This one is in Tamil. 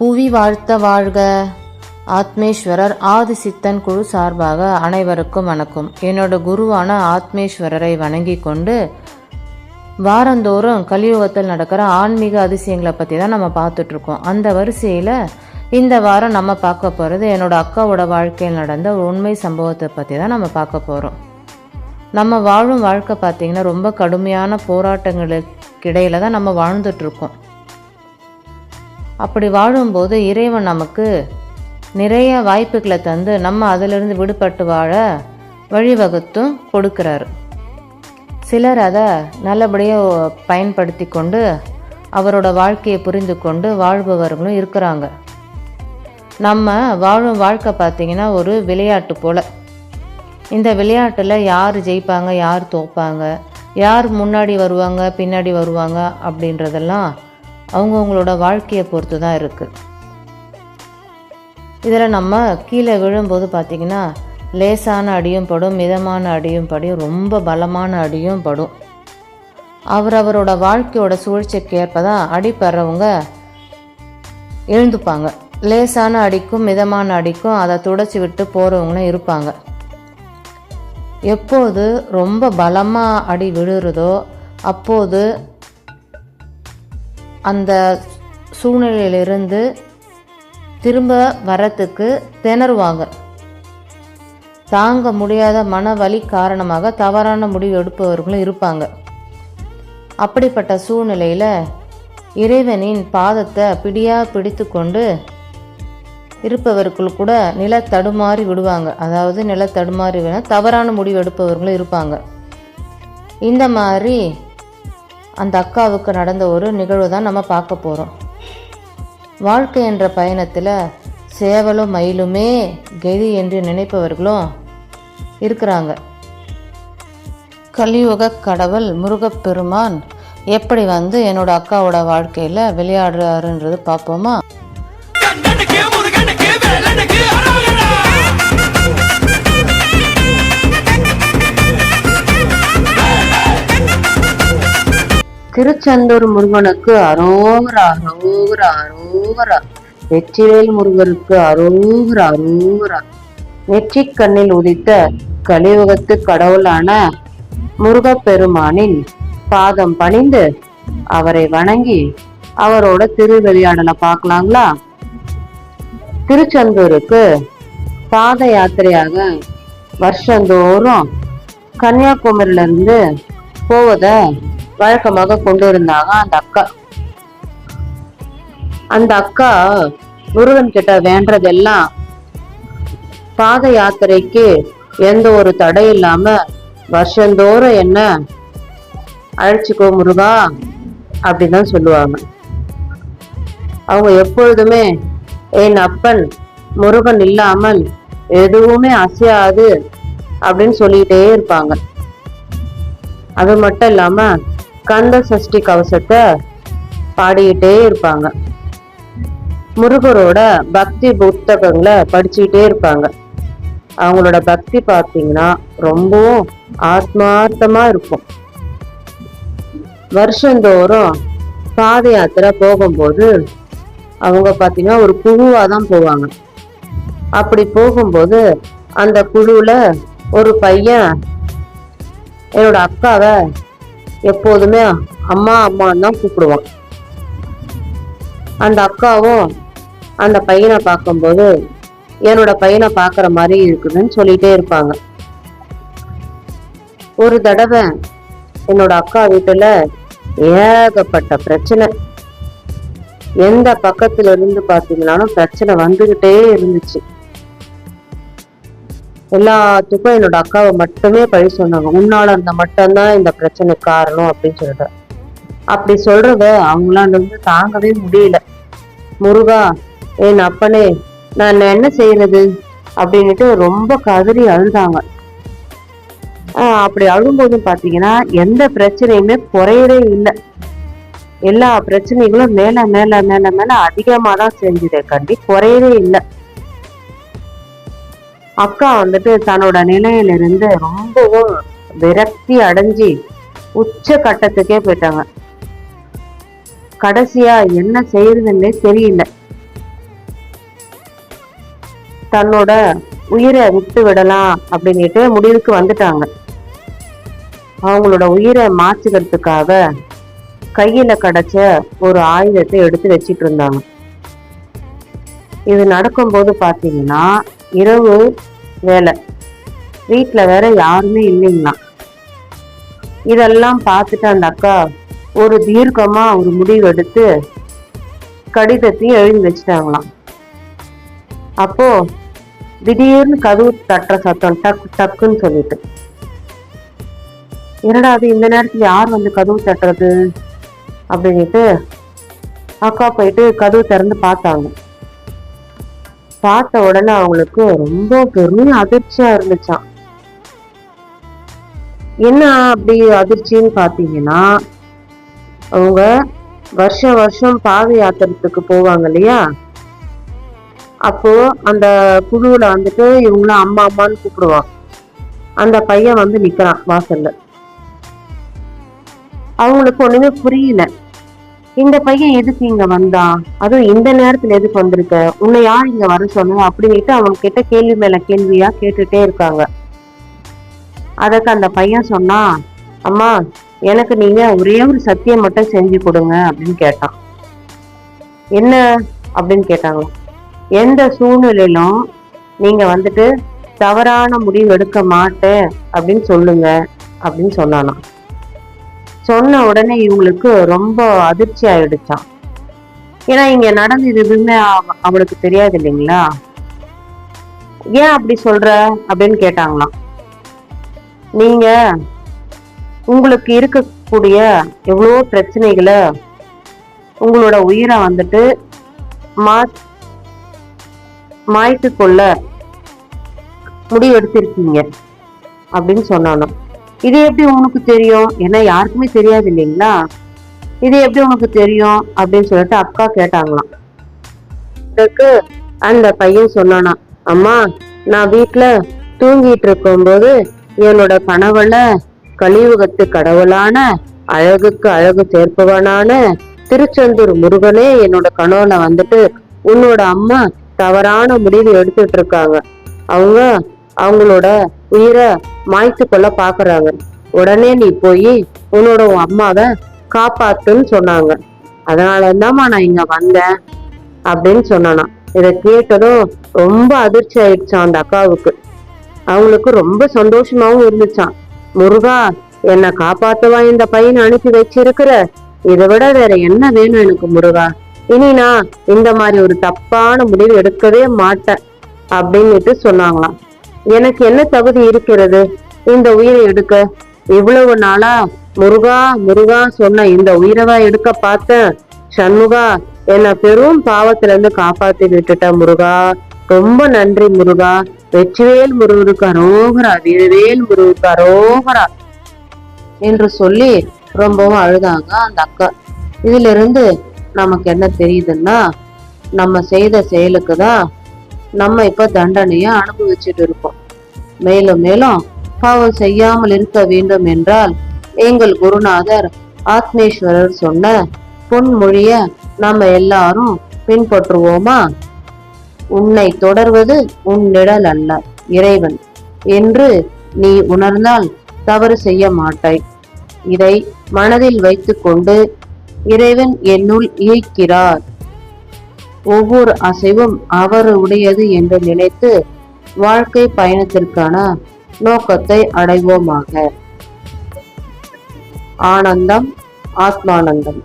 புவி வாழ்த்த வாழ்க. ஆத்மேஸ்வரர் ஆதிசித்தன் குழு சார்பாக அனைவருக்கும் வணக்கம். என்னோட குருவான ஆத்மேஸ்வரரை வணங்கி கொண்டு வாரந்தோறும் கலியுகத்தில் நடக்கிற ஆன்மீக அதிசயங்களை பற்றி தான் நம்ம பார்த்துட்ருக்கோம் அந்த வரிசையில் இந்த வாரம் நம்ம பார்க்க போகிறது என்னோட அக்காவோட வாழ்க்கையில் நடந்த உண்மை சம்பவத்தை பற்றி தான் நம்ம பார்க்க போகிறோம் நம்ம வாழும் வாழ்க்கை பார்த்திங்கன்னா ரொம்ப கடுமையான போராட்டங்களுக்கு இடையில தான் நம்ம வாழ்ந்துட்டுருக்கோம் அப்படி வாழும்போது இறைவன் நமக்கு நிறைய வாய்ப்புகளை தந்து நம்ம அதிலிருந்து விடுபட்டு வாழ வழிவகுத்தும் கொடுக்குறாரு. சிலர் அதை நல்லபடியாக பயன்படுத்தி கொண்டு அவரோட வாழ்க்கையை புரிந்து கொண்டு வாழ்பவர்களும் இருக்கிறாங்க. நம்ம வாழும் வாழ்க்கை பார்த்திங்கன்னா ஒரு விளையாட்டு போல். இந்த விளையாட்டில் யார் ஜெயிப்பாங்க யார் தோப்பாங்க யார் முன்னாடி வருவாங்க பின்னாடி வருவாங்க அப்படின்றதெல்லாம் அவங்கவுங்களோட வாழ்க்கையை பொறுத்து தான் இருக்குது இதில் நம்ம கீழே விழும்போது பார்த்திங்கன்னா லேசான அடியும் படும் மிதமான அடியும் படும் ரொம்ப பலமான அடியும் படும். அவர் அவரோட வாழ்க்கையோட சூழ்ச்சிக்கு ஏற்ப தான் அடிப்படுறவங்க எழுந்துப்பாங்க. லேசான அடிக்கும் மிதமான அடிக்கும் அதை துடைச்சி விட்டு போகிறவங்களும் இருப்பாங்க. எப்போது ரொம்ப பலமாக அடி விழுறதோ அப்போது அந்த சூழ்நிலையிலிருந்து திரும்ப வரத்துக்கு திணறுவாங்க. தாங்க முடியாத மன வலி காரணமாக தவறான முடிவு எடுப்பவர்களும் இருப்பாங்க. அப்படிப்பட்ட சூழ்நிலையில் இறைவனின் பாதத்தை பிடியாக பிடித்து கொண்டு இருப்பவர்கள் கூட நில தடுமாறி விடுவாங்க. அதாவது நில தடுமாறி விட தவறான முடிவு எடுப்பவர்களும் இருப்பாங்க. இந்த மாதிரி அந்த அக்காவுக்கு நடந்த ஒரு நிகழ்வு தான் நம்ம பார்க்க போகிறோம் வாழ்க்கை என்ற பயணத்தில் சேவலும் மயிலுமே கெதி என்று நினைப்பவர்களும் இருக்கிறாங்க. கலியுக கடவுள் முருகப்பெருமான் எப்படி வந்து என்னோட அக்காவோட வாழ்க்கையில் விளையாடுறாருன்றது பார்ப்போமா? திருச்செந்தூர் முருகனுக்கு அரோகரா அரோகரா அரோகரா. வெற்றிவேல் முருகனுக்கு அரோகரா அரோகரா. வெற்றி கண்ணில் உதித்த கலியுகத்து கடவுளான முருகப்பெருமானின் பாதம் பணிந்து அவரை வணங்கி அவரோட திருவெளியாடலை பார்க்கலாங்களா? திருச்செந்தூருக்கு பாத யாத்திரையாக வருஷந்தோறும் கன்னியாகுமரியிலிருந்து போவதை வழக்கமாக கொண்டு இருந்தாங்க அந்த அக்கா அந்த அக்கா முருகன் கிட்ட வேண்டதெல்லாம் பாத யாத்திரைக்கு எந்த ஒரு தடை இல்லாம வருஷந்தோறும் என்ன அழைச்சிக்கோ முருகா அப்படின்னு சொல்லுவாங்க. அவங்க எப்பொழுதுமே என் அப்பன் முருகன் இல்லாமல் எதுவுமே அசையாது அப்படின்னு சொல்லிக்கிட்டே இருப்பாங்க. அது மட்டும் இல்லாம கந்த சஷ்டி கவசத்தை பாடிக்கிட்டே இருப்பாங்க. முருகரோட பக்தி புத்தகங்களை படிச்சுக்கிட்டே இருப்பாங்க. அவங்களோட பக்தி பார்த்தீங்கன்னா ரொம்பவும் ஆத்மார்த்தமா இருக்கும். வருஷந்தோறும் பாத யாத்திரை போகும்போது அவங்க பார்த்தீங்கன்னா ஒரு குழுவாக தான் போவாங்க. அப்படி போகும்போது அந்த குழுவில் ஒரு பையன் என்னோட அக்காவை எப்போதுமே அம்மா அம்மான்னு தான் கூப்பிடுவான். அந்த அக்காவும் அந்த பையனை பார்க்கும்போது என்னோட பையனை பார்க்குற மாதிரி இருக்குதுன்னு சொல்லிட்டே இருப்பாங்க. ஒரு தடவை என்னோட அக்கா வீட்டில் ஏகப்பட்ட பிரச்சனை. எந்த பக்கத்துல இருந்து பார்த்தீங்கன்னாலும் பிரச்சனை வந்துகிட்டே இருந்துச்சு. எல்லாத்துக்கும் என்னோட அக்காவை மட்டுமே பழி சொன்னாங்க. உன்னால இருந்த மட்டும்தான் இந்த பிரச்சனைக்கு காரணம் அப்படின்னு சொல்லிட்டு. அப்படி சொல்றத அவங்களால இருந்து தாங்கவே முடியல. முருகா என் அப்பனே நான் என்ன செய்யறது? அப்படின்னுட்டு ரொம்ப கதறி அழுதாங்க. ஆஹ் அப்படி அழும்போதும் பாத்தீங்கன்னா எந்த பிரச்சனையுமே குறையவே இல்லை. எல்லா பிரச்சனைகளும் மேல மேல மேல மேல அதிகமா தான் செஞ்சதே. கண்டி குறையவே இல்லை. அக்கா வந்துட்டு தன்னோட நிலையிலிருந்து ரொம்பவும் விரக்தி அடைஞ்சி உச்ச கட்டத்துக்கே போயிட்டாங்க. கடைசியா என்ன செய்யறதுன்னே தெரியல. தன்னோட உயிரை விட்டு விடலாம் அப்படின்னுட்டு முடிவுக்கு வந்துட்டாங்க. அவங்களோட உயிரை மாச்சுக்கிறதுக்காக கையில கிடைச்ச ஒரு ஆயுதத்தை எடுத்து வச்சிட்டு இருந்தாங்க. இது நடக்கும்போது பாத்தீங்கன்னா இரவு வேலை. வீட்டில் வேற யாருமே இல்லைங்களா இதெல்லாம் பார்த்துட்டு அந்த அக்கா ஒரு தீர்க்கமா ஒரு முடிவு எடுத்து கடிதத்தையும் எழுதி வச்சுட்டாங்களாம். அப்போ திடீர்னு கதவு தட்டுற சத்தம் டக் டக்குன்னு சொல்லிட்டு. என்னடா அது இந்த நேரத்துல யார் வந்து கதவு தட்டுறது? அப்படின்ட்டு அக்கா போயிட்டு கதவு திறந்து பார்த்தாங்க. பார்த்த உடனே அவங்களுக்கு ரொம்ப பெரிய அதிர்ச்சியா இருந்துச்சாம். என்ன அப்படி அதிர்ச்சின்னு பாத்தீங்கன்னா அவங்க வருஷம் வருஷம் பாத யாத்திரத்துக்கு போவாங்க இல்லையா? அப்போ அந்த குழுவுல வந்துட்டு இவங்கள அம்மா அம்மான்னு கூப்பிடுவான் அந்த பையன் வந்து நிக்கிறான் வாசல்ல. அவங்களுக்கு ஒண்ணுமே புரியல. இந்த பையன் எதுக்கு இங்க வந்தான் அதுவும் இந்த நேரத்துல எதுக்கு வந்திருக்க? உன்னை யார் இங்க வர சொன்ன? அப்படின்னுட்டு அவங்க கிட்ட கேள்வி மேல கேள்வியா கேட்டுட்டே இருக்காங்க. அதற்கு அந்த பையன் சொன்னா அம்மா எனக்கு நீங்க ஒரே ஒரு சத்தியம் மட்டும் செஞ்சு கொடுங்க அப்படின்னு கேட்டான். என்ன? அப்படின்னு கேட்டாங்க. எந்த சூழ்நிலையிலும் நீங்க வந்துட்டு தவறான முடிவு எடுக்க மாட்டேன் அப்படின்னு சொல்லுங்க அப்படின்னு சொன்னானா சொன்ன உடனே இவங்களுக்கு ரொம்ப அதிர்ச்சி ஆயிடுச்சான் ஏன்னா இங்க நடந்தது எதுவுமே அவ- அவளுக்கு தெரியாது இல்லைங்களா? ஏன் அப்படி சொல்ற? அப்படின்னு கேட்டாங்களாம். நீங்க உங்களுக்கு இருக்கக்கூடிய எவ்வளோ பிரச்சனைகளை உங்களோட உயிரை வந்துட்டு மா மாய்த்து கொள்ள முடிவெடுத்திருக்கீங்க அப்படின்னு சொன்னானோ இது எப்படி உனக்கு தெரியும்? ஏன்னா யாருக்குமே தெரியாது இல்லைங்களா? இது எப்படி உனக்கு தெரியும்? அப்படின்னு சொல்லிட்டு அக்கா கேட்டாங்களாம். அதுக்கு அந்த பையன் சொன்னானா அம்மா நான் வீட்டுல தூங்கிட்டு இருக்கும்போது என்னோட கனவுல கலியுகத்து கடவுளான அழகுக்கு அழகு சேர்ப்பவனான திருச்செந்தூர் முருகனே என்னோட கனவுல வந்துட்டு உன்னோட அம்மா தவறான முடிவு எடுத்துட்டு இருக்காங்க. அவங்க அவங்களோட உயிரை மாய்த்து கொள்ள பாக்குறாங்க. உடனே நீ போய் உன்னோட உன் அம்மாவை காப்பாத்துன்னு சொன்னாங்க. அதனால தான்மா நான் இங்க வந்தேன் அப்படின்னு சொன்னானா. இதை கேட்டதும் ரொம்ப அதிர்ச்சி ஆயிடுச்சான் அந்த அக்காவுக்கு. அவங்களுக்கு ரொம்ப சந்தோஷமாவும் இருந்துச்சான் முருகா என்னை காப்பாத்தவா இந்த பையனை அனுப்பி வச்சிருக்கிற? இதை விட வேற என்ன வேணும் எனக்கு முருகா? இனி நான் இந்த மாதிரி ஒரு தப்பான முடிவு எடுக்கவே மாட்டேன் அப்படின்னுட்டு சொன்னாங்களாம். எனக்கு என்ன தகுதி இருக்கிறது? இந்த உயிரை எடுக்க. இவ்வளவு நாளா முருகா முருகா சொன்ன இந்த உயிரவா எடுக்க பார்த்தேன் சண்முகா என்னை பெரும் பாவத்துல இருந்து காப்பாத்தி விட்டுட்ட முருகா. ரொம்ப நன்றி முருகா. வெற்றிவேல் முருகருக்கு அரோகரா வீரவேல் முருகருக்கு அரோகரா என்று சொல்லி ரொம்பவும் அழுதாங்க அந்த அக்கா. இதுல இருந்து நமக்கு என்ன தெரியுதுன்னா நம்ம செய்த செயலுக்கு தான் நம்ம இப்ப தண்டனையை அனுபவிச்சுட்டு இருக்கோம். மேலும் மேலும் பாவம் செய்யாமல் இருக்க வேண்டும் என்றால் எங்கள் குருநாதர் ஆத்மேஸ்வரர் சொன்ன பொன்மொழிய நம்ம எல்லாரும் பின்பற்றுவோமா? உன்னை தொடர்வது உன் நிழல் அல்ல இறைவன். என்று நீ உணர்ந்தால் தவறு செய்ய மாட்டாய். இதை மனதில் வைத்துக்கொண்டு இறைவன் என்னுள் இயக்கிறார். ஒவ்வொரு அசைவும் அவருடையது என்று நினைத்து வாழ்க்கை பயணத்திற்கான நோக்கத்தை அடைவோமாக. ஆனந்தம் ஆத்மானந்தம்.